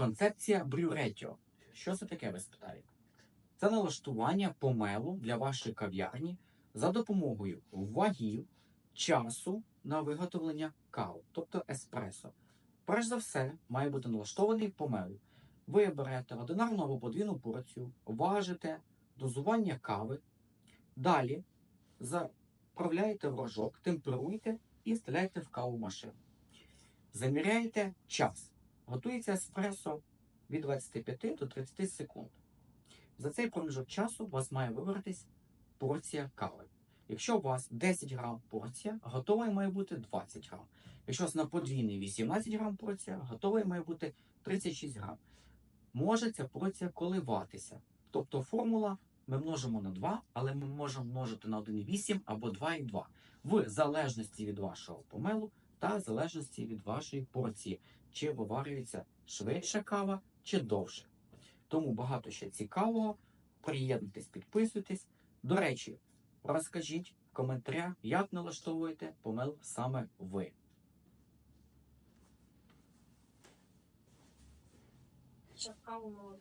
Концепція брюретіо. Що це таке, ви спитаєте? Це налаштування помелу для вашої кав'ярні за допомогою вагів, часу на виготовлення кави, тобто еспресо. Перш за все, має бути налаштований помел. Ви берете одинарну або подвійну порцію, важите дозування кави, далі заправляєте в рожок, темперуєте і вставляєте в каву машину. Заміряєте час. Готується еспресо від 25 до 30 секунд. За цей проміжок часу у вас має виваритись порція кави. Якщо у вас 10 грам порція, готовою має бути 20 грам. Якщо у вас на подвійний 18 грам порція, готовою має бути 36 грам. Може ця порція коливатися. Тобто формула ми множимо на 2, але ми можемо множити на 1,8 або 2,2. В залежності від вашого помелу та в залежності від вашої порції, чи виварюється швидше кава, чи довше. Тому багато ще цікавого. Приєднуйтесь, підписуйтесь. До речі, розкажіть в коментарях, як налаштовуєте помел саме ви. Щоб каву молоду.